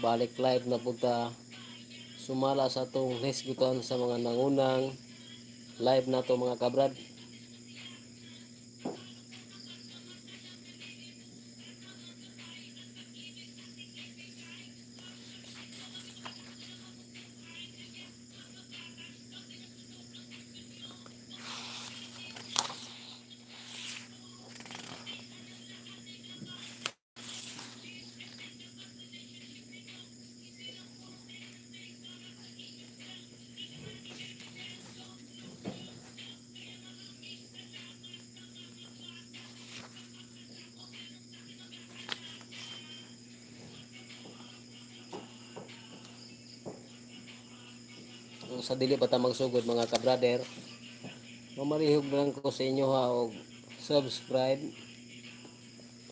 balik live na punta sumala sa atong hisgutan sa mga nangunang. Live na to mga kabrad Sa dili pa ta magsugod mga kabrader mamarihog lang ko sa inyo ha og subscribe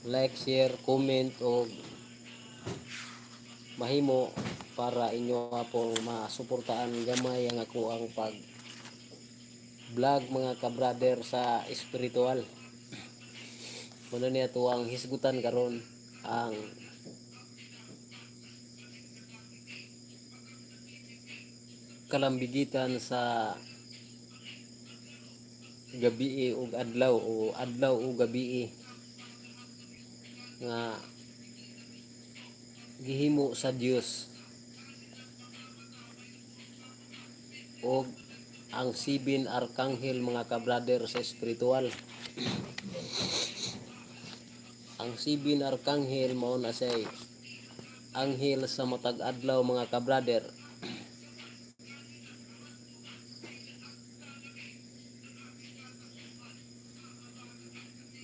like, share, comment o mahimo para inyo nga pong masuportaan gamay ang ako ang pag vlog mga kabrader sa espiritual. Muna niya to ang hisgutan karon ang kalambigitan sa gabi ug adlaw o adlaw o gabi nga gihimo sa Dios og ang sibin arkanghel mga kabrader sa espiritual. Ang sibin arkanghel mao na say anghel sa matag adlaw mga kabrader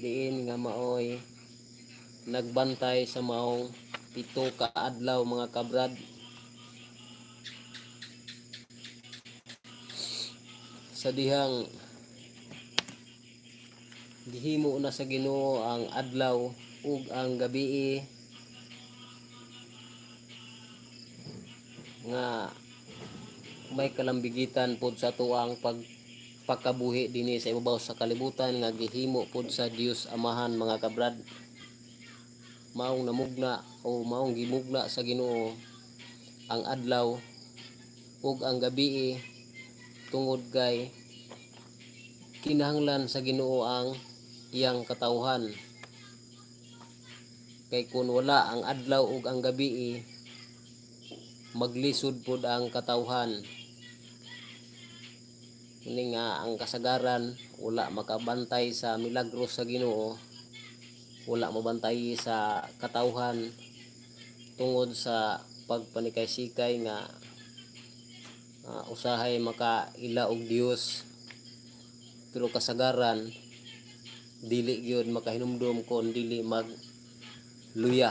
diin nga maoy. Nagbantay sa maong pito ka adlaw mga kabrad. Sa dihang gihimo na sa Ginoo ang adlaw ug ang gabi nga may kalambigitan pod sa tuang pag pagkabuhi dinhi sa ibabaw sa kalibutan nga gihimo pod sa Dios Amahan mga kabrad. Maong namugna o maong gimugna sa Ginoo ang adlaw ug ang gabi tungod kay kinahanglan sa Ginoo ang iyang katawhan kay kun wala ang adlaw ug ang gabi maglisod pod ang katawhan Ini nga ang kasagaran wala makabantay sa milagro sa Ginoo. Wala mabantay sa katawhan tungod sa pagpanikay-sikay nga ah, usahay makaila og Dios. Pero kasagaran dili gyud makahinumdum kon dili mag luya.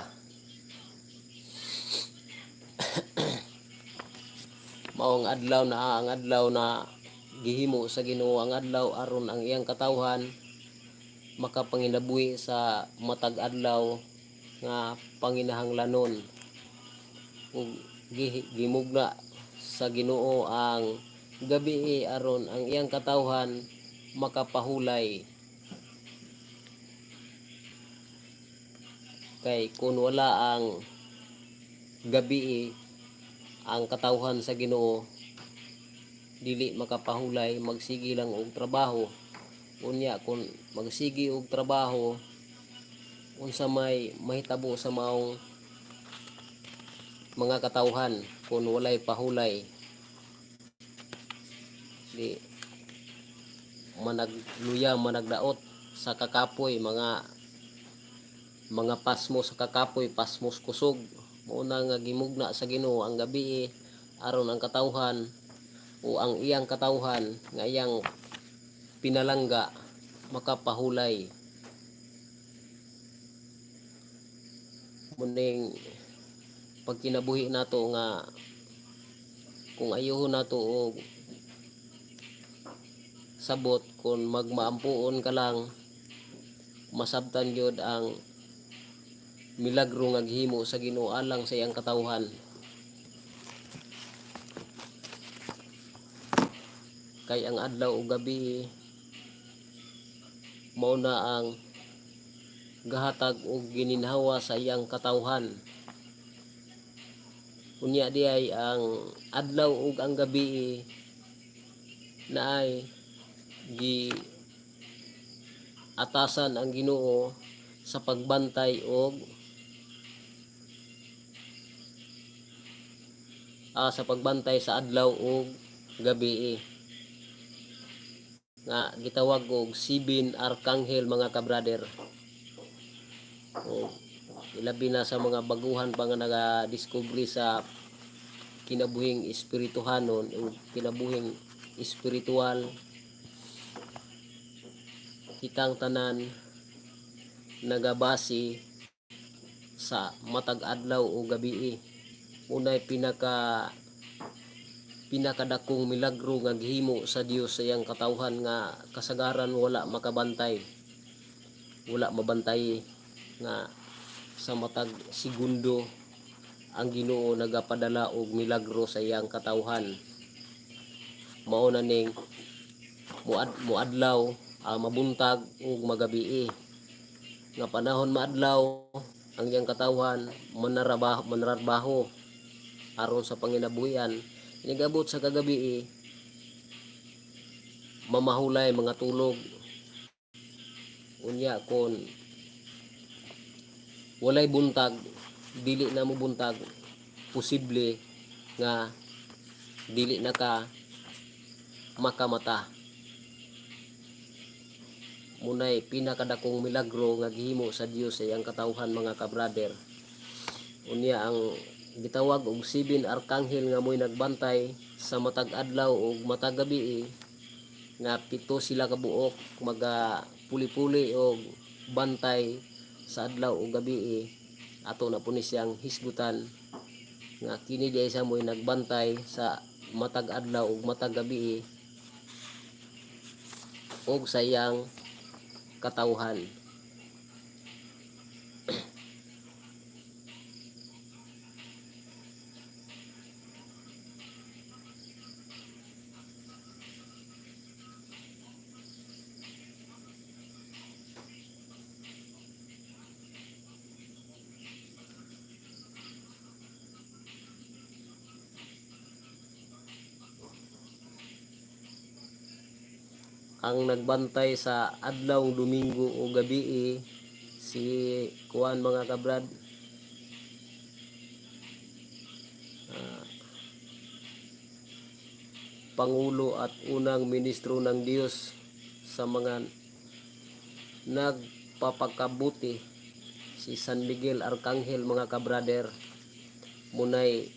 Maong adlaw na ang adlaw na gihimo sa Ginoo ang adlaw aron ang iyang katawhan makapanginabuhi sa matag adlaw nga panginahanglanon. Ug gi- gimugna sa Ginoo ang gabi aron ang iyang katawhan makapahulay. Kay kung wala ang gabi ang katawhan sa Ginoo dili makapahulay magsigi lang og trabaho. Unya kun magsigi og trabaho unsa may mahitabo sa maong mga katawhan kung walay pahulay. Di managluya managdaot sa kakapoy mga mga pasmo sa kakapoy pasmos kusog. Muna nga gimugna sa Ginoo ang gabi aron ang katawhan o ang iyang katawhan nga iyang pinalangga makapahulay. Muning pagkinabuhi nato nga kung ayuhon nato og sabot kung magmaampuon ka lang masabtan gyud ang milagro nga gihimo sa Ginoo alang sa iyang katawhan kay ang adlaw ug gabi mao na ang gahatag og gininhawa sa iyang katawhan. Unya di ay ang adlaw ug ang gabi na ay gi atasan ang Ginoo sa pagbantay og ah, sa pagbantay sa adlaw ug gabi nga gitawag og Sibin Arkanghel mga kabrader. O ilabi na sa mga baguhan pa nga naga-discovery sa kinabuhing espirituhanon o kinabuhing espiritual. Kitang tanan nagabasi sa matag adlaw o gabi unay pinaka pinakadakong milagro nga gihimo sa Dios sa iyang katawhan nga kasagaran wala makabantay. Wala mabantay nga sa matag segundo ang Ginoo nagapadala og milagro sa iyang katawhan. Mao na ning muad muadlaw ah, mabuntag ug magabi nga panahon maadlaw ang iyang katawhan manarabaho manarabaho aron sa panginabuhian inigabot sa kagabi mamahulay mga tulog. Unya kon walay buntag. Dili na mo buntag. Posible nga dili na ka makamata. Munay pinakadakong milagro nga gihimo sa Dios sa iyang katawhan mga kabrader unya ang gitawag og sibin arkanghel nga moy nagbantay sa matag adlaw ug matag gabi nga pito sila ka buok maga puli-puli og bantay sa adlaw ug gabi ato na po ni siyang hisgutan. Nga kini di sa moy nagbantay sa matag adlaw ug matag gabi ug sa iyang katawhan ang nagbantay sa adlaw Domingo o gabi si kuan mga kabrad. Ah, Pangulo at unang ministro ng Diyos sa mga nagpapakabuti si San Miguel Arcangel mga kabrader. Munay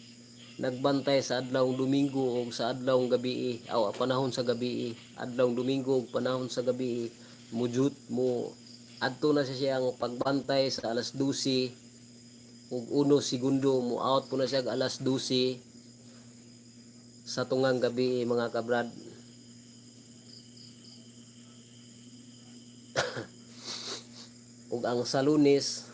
nagbantay sa adlaw Domingo o sa adlaw gabi aw panahon sa gabi. Adlaw Domingo ug panahon sa gabi. Mujut mo adto na siya siyang pagbantay sa alas 12 ug uno segundo. Mo out po na siya alas 12 sa tungang gabi mga kabrad. Ug ang sa Lunes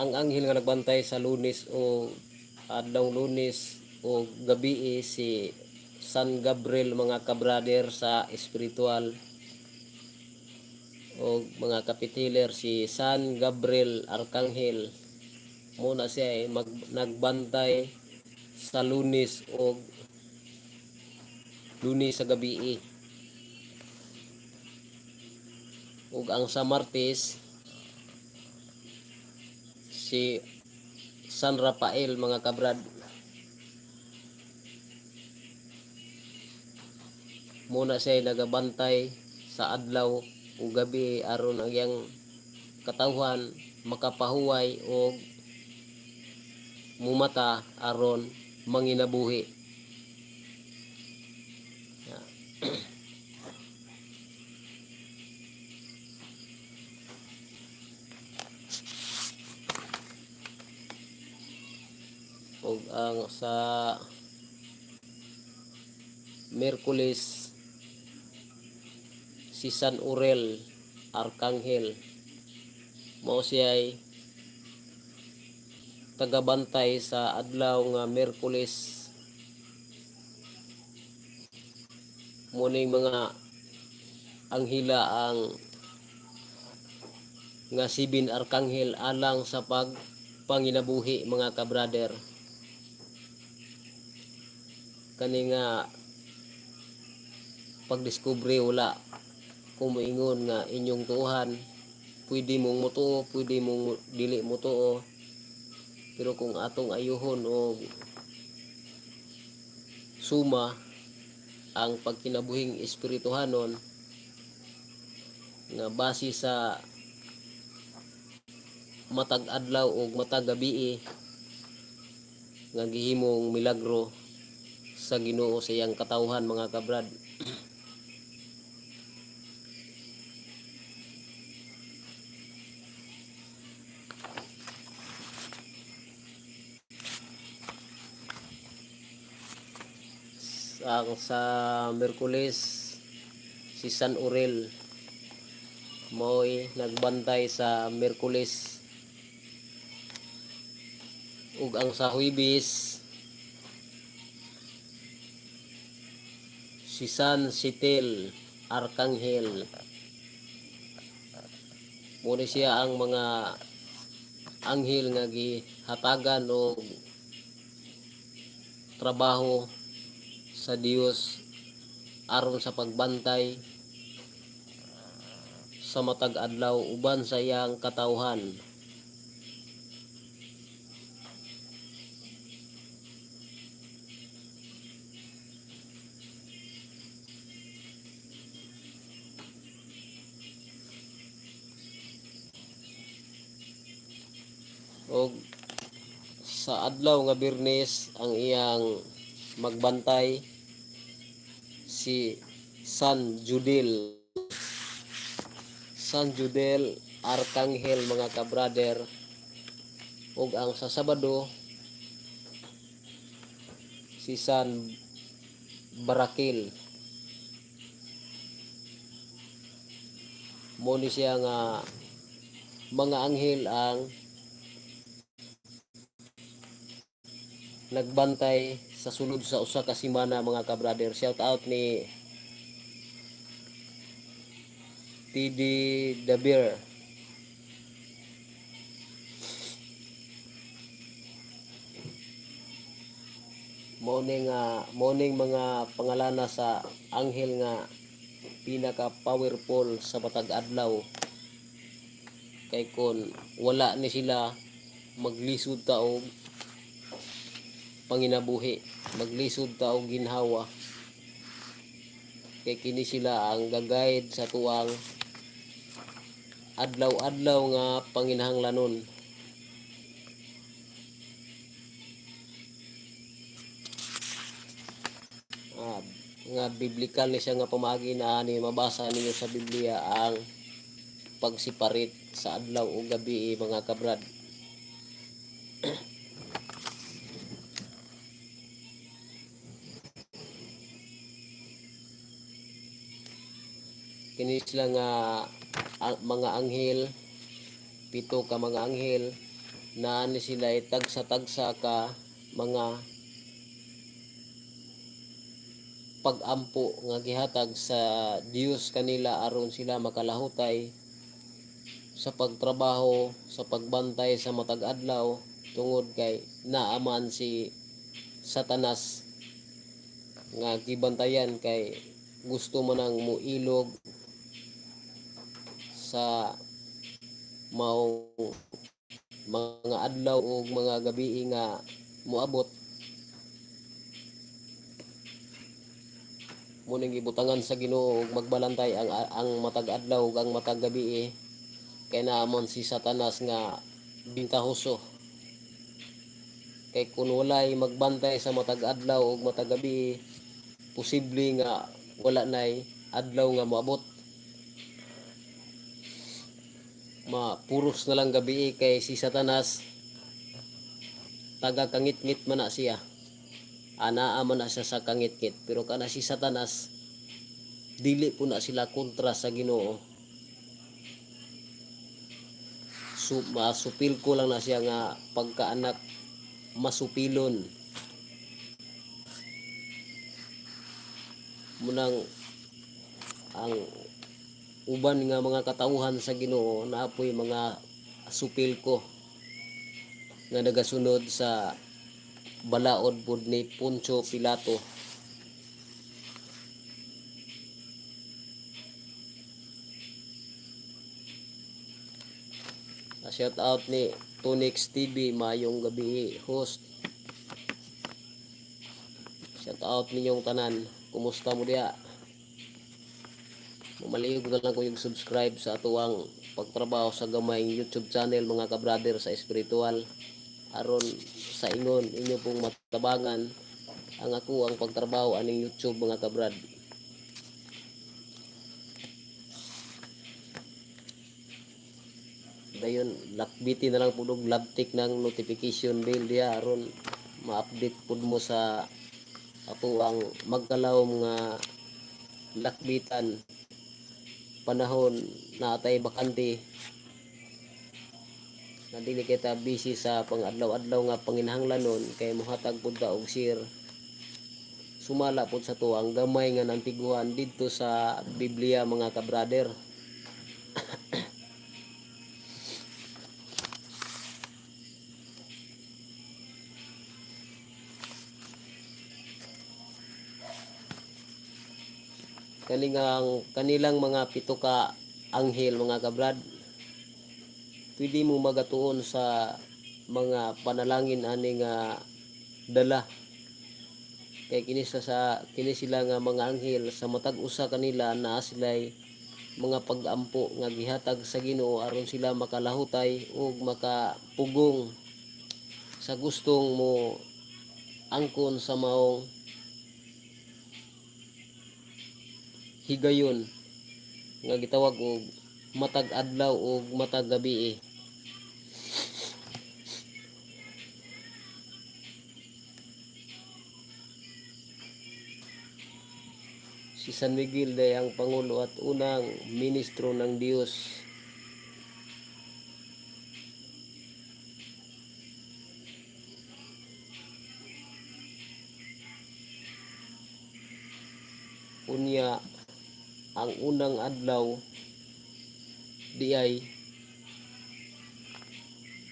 ang anghel nga nagbantay sa lunes o adlaw lunes o gabi si San Gabriel mga kabrader sa espiritual. O mga kapitiler si San Gabriel Arkanghel. Muna siya ay mag, nagbantay sa lunes o lunes sa gabi ug ang sa Martes si San Rafael mga kabrad. Muna siya ay nagabantay sa adlaw o gabi aron ang iyang katawhan makapahuway o mumata aron manginabuhi ang sa Merkulis si San Urel Arkanghel mao siya ay tagabantay sa adlaw nga Merkulis muning mga anghila ang nga sibin arkanghel alang sa pag panginabuhi mga kabrader kani nga pagdiskubre wala. Kung moingon nga inyong tuhan pwede mong mutuo pwede mong dili mutuo. Pero kung atong ayuhon o suma ang pagkinabuhing espirituhanon nga base sa matag adlaw o matag gabi nga gihimong milagro sa Ginoo sa iyang katawhan mga kabrad. Ang sa Merkulis si San Urel mo'y nagbantay sa Merkulis ug ang sa Huibis si San Sitel Arkanghel. Muna siya ang mga anghel nga gihatagan og trabaho sa Dios aron sa pagbantay sa matag adlaw uban sa iyang katawhan og sa adlaw nga Birnes ang iyang magbantay si San Judel. San Judel Arkanghel mga kabrader ug ang sa Sabado si San Barakil mo ni siya nga mga anghel ang nagbantay sa sulod sa usa ka semana mga kabrader. Shout out ni TD Dabir. Morning nga morning mga pangalana sa anghel nga pinaka powerful sa matag adlaw kay kon wala ni sila maglisod ta og panginabuhi. Maglisod ta og ginhawa. Kay kini sila ang gagayad sa tuwang adlaw-adlaw nga panginahanglanon ah, nga biblikal ni siya nga pamagi na ani mabasa ninyo sa Biblia ang pagsiparit sa adlaw o gabi mga kabrad kini sila nga ang- mga anghel. Pito ka mga anghel. Na ni sila ay tagsa-tagsa ka mga pagampo nga gihatag sa Dios kanila aron sila makalahutay sa pagtrabaho sa pagbantay sa matag adlaw tungod kay naaman si Satanas nga gibantayan kay gusto man ang muilog sa mao mga adlaw o mga gabi nga moabot. Muning gibutangan sa Ginoo ug magbalantay ang ang matag adlaw ug ang matag gabi kay naamon si Satanas nga bintahoso kay kun walay magbantay sa matag adlaw ug matag gabi posible nga wala nay adlaw nga moabot mapuros na lang gabi kay si Satanas. Taga kangit-ngit man na siya. Anaa man na siya sa kangit-ngit. Pero kana si Satanas dili po na sila kontra sa Ginoo. Su masupil ko lang na siya nga pagkaanak masupilon. Munang ang uban nga mga katauhan sa Ginoo naapoy mga supil ko nga nagasunod sa balaod pud ni Poncio Pilato. Shout out ni Tonix TV mayong gabi host. Shout out ninyong tanan. Kumusta mo diya Ko na lang ko subscribe sa atuang pagtrabaho sa gamay YouTube channel mga kabrader sa espiritual. Aron sa ingon inyo pong matabangan ang ako ang pagtrabaho aning YouTube mga kabrad dayon lakbiti na lang pudog labtik ng notification bell diya aron ma-update pud mo sa ato ang magkalawom nga lakbitan panahon na atay bakante. Na dili kita busy sa pang-adlaw-adlaw nga panginahanglanon kay mohatag pud ka share sumala pud sa to ang gamay nga nantiguan didto sa Biblia mga kabrader kaningang kanilang mga pito ka anghel mga kabrad. Pwede mo magatuon sa mga panalangin ani nga dala. Kay kini sa, sa kini sila nga mga anghel. Sa matag usa kanila naa sila'y mga pag-ampo nga gihatag sa Ginoo. Aron sila makalahutay ug makapugong sa gustong mo angkon sa maong higayon nga gitawag og matag adlaw ug matag gabi si San Miguel day ang pangulo at unang ministro ng Diyos. Unya ang unang adlaw di ay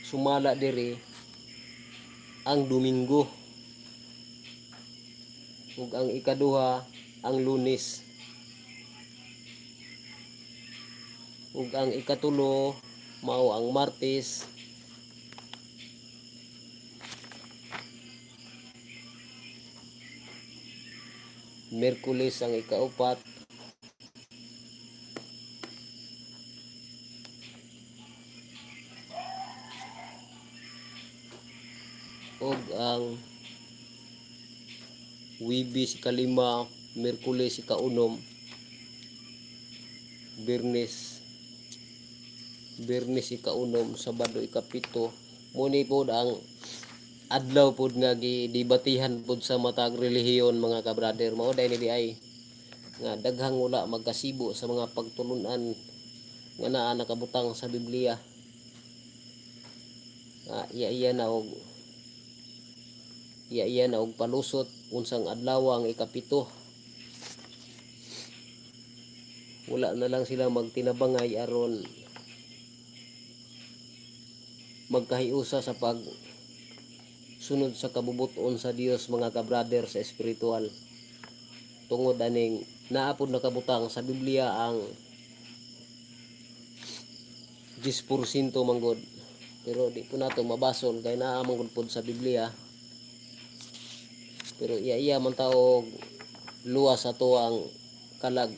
sumala diri ang Domingo. Ug ang ikaduha ang Lunes. Ug ang ikatulo mao ang Martes. Merkulis ang ikaupat og ang Wibis ikalima, Merkulis ikaunom, Birnes Birnes ikaunom, Sabado ikapito. Muni pod ang adlaw pod nga gidibatihan pod sa matag relihiyon mga kabrader. Mao dai ni ay nga daghang wala magkasibo sa mga pagtulunan nga naa nakabutang sa Biblia. Nga iya iya na og iya iya na og palusot unsang adlaw ang ikapito. Wala na lang sila magtinabangay aron magkahiusa sa pag sunod sa kabubuton sa Dios mga kabrader sa espiritual. Tungod aning naapod nakabutang sa Biblia ang 10% manggod pero di po nato mabasol kay naa manggod sa Biblia pero iya iya man tao luwas ato ang kalag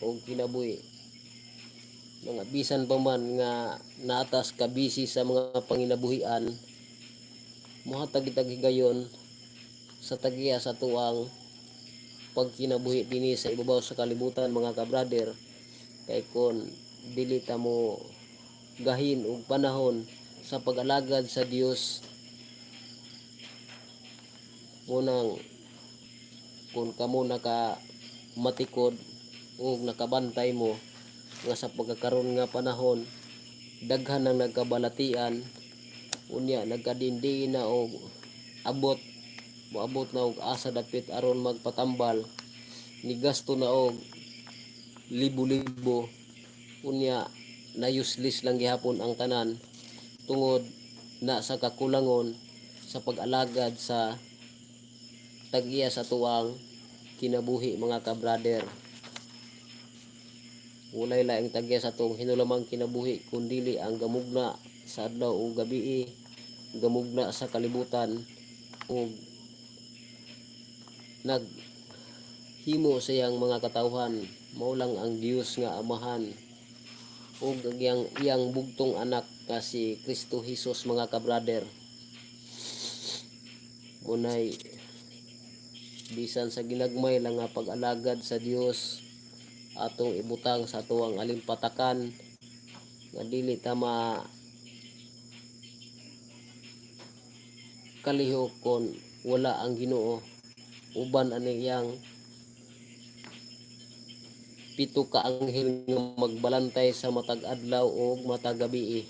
o kinabuhi. Mga bisan pa man nga naatas ka busy sa mga panginabuhian muhatag itag higayon sa tagiya sa tuang pagkinabuhi dinhi sa ibabaw sa kalibutan mga kabrader kay kon dili ta mo gahin og panahon sa pag-alagad sa Dios unang kung kamo naka matikod o nakabantay mo nga sa pagkakaroon nga panahon daghan ang nagkabalatian unya nagkadindi na og abot moabot na og asa dapit aron magpatambal ni gasto na og libo-libo unya na useless lang gihapon ang tanan tungod na sa kakulangon sa pag-alagad sa tag-iya sa tuwang kinabuhi mga ka-brother. Walay laing tagya sa tong hinulamang kinabuhi kundili ang gamugna sa adlaw o gabi gamugna sa kalibutan o nag himo sa iyang mga katawhan. Mao lang ang Dios nga amahan o iyang iyang bugtong anak nga si Kristo Jesus mga ka-brother. Munay bisan sa ginagmay lang nga pag-alagad sa Dios atong ibutang sa tuwang alimpatakan. Nga dili ta ma kalihok kon wala ang Ginoo. Uban ani iyang pito ka anghel nga magbalantay sa matag adlaw o matag gabi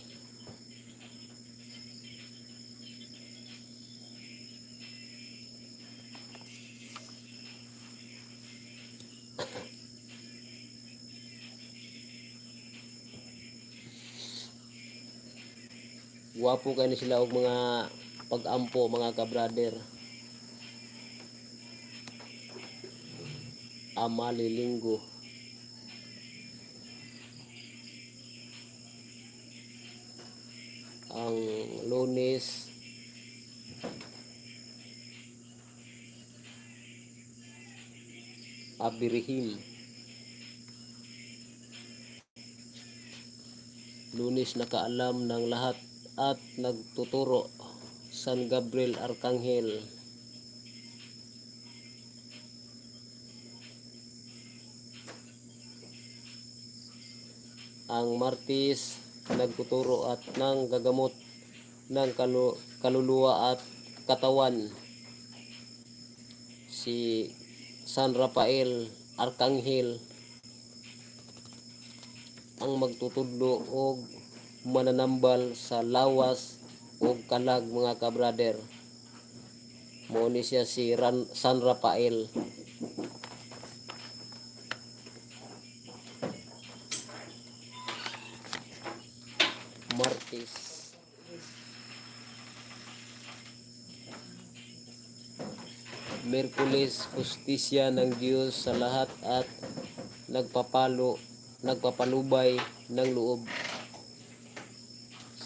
Wapo kayo sila og mga pag-ampo mga ka-brother. Amali linggo. Ang lunes Abirihim. Lunes nakaalam ng lahat at nagtuturo San Gabriel Arcangel. Ang Martis nagtuturo at nang gagamot ng kalu- kaluluwa at katawan. Si San Rafael Arcangel ang magtutudlo og mananambal sa lawas o kalag mga kabrader. Mo ni siya si Ran, San Rafael. Martis. Merkules, justisya ng Diyos sa lahat at nagpapalo, nagpapalubay ng loob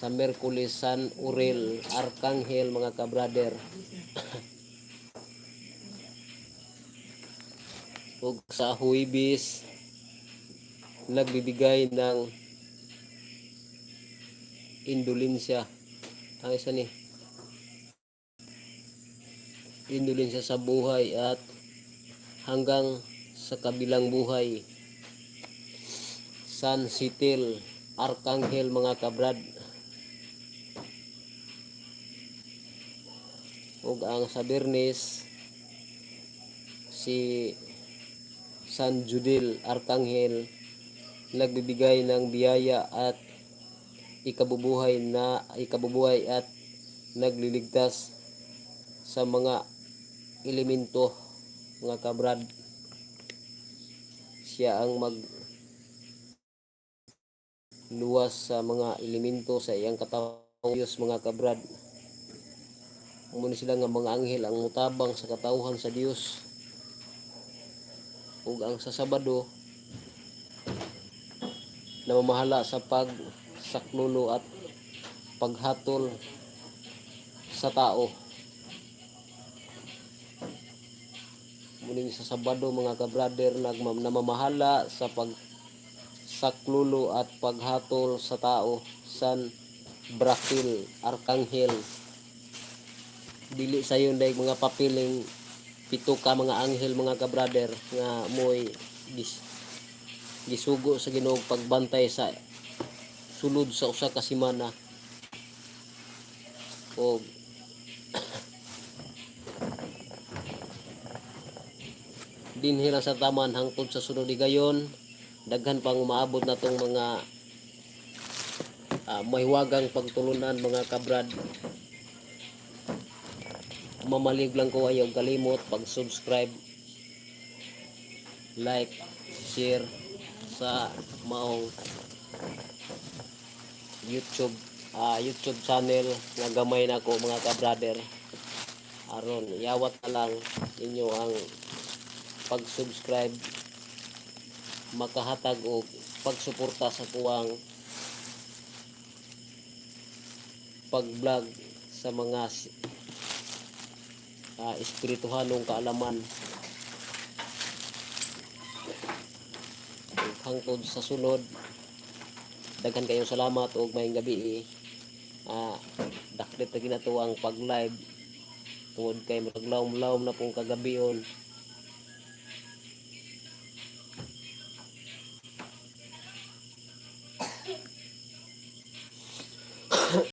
sa Merkulis San Uril Arcangel mga kabrader ug sa Huibis nagbibigay ng indulensya. Ang isa ni. Indulensya sa buhay at hanggang sa kabilang buhay. San Sitil Arcangel mga kabrad ug ang sa Bernes si San Judil Arcangel nagbibigay ng biyaya at ikabubuhay na ikabubuhay at nagliligtas sa mga elemento mga kabrad. Siya ang mag luwas sa mga elemento sa iyang katawan Diyos mga kabrad Muna sila nga mga anghel ang mutabang sa katauhan sa Dios. Ug ang sa Sabado namamahala sa pag saklulo at paghatol sa tao. Muning sa Sabado mga nagmam namamahala sa pag saklulo at paghatol sa tao san Brakil Arkanghel dili sayon day mga papiling pito ka mga anghel mga ka-brother nga moy gis gisugo sa Ginoo pagbantay sa sulod sa usa ka semana. O dinhi lang sa taman hangtod sa sunod gayon. Daghan pang maabot na tong mga ah, mahiwagang pagtulunan mga kabrad mamalig lang ko ayaw kalimot pag subscribe like share sa maong YouTube ah YouTube channel nga gamay na ko mga ka-brother. Aron yawat na lang inyo ang pag-subscribe makahatag og pagsuporta sa kuwang pag-vlog sa mga s- ah, espirituhanong kaalaman. Hangtod sa sunod. Daghan kayong salamat ug maayong gabi ah daklit na ginato ang pag live tungod kay maglawom-lawom na pong kagabion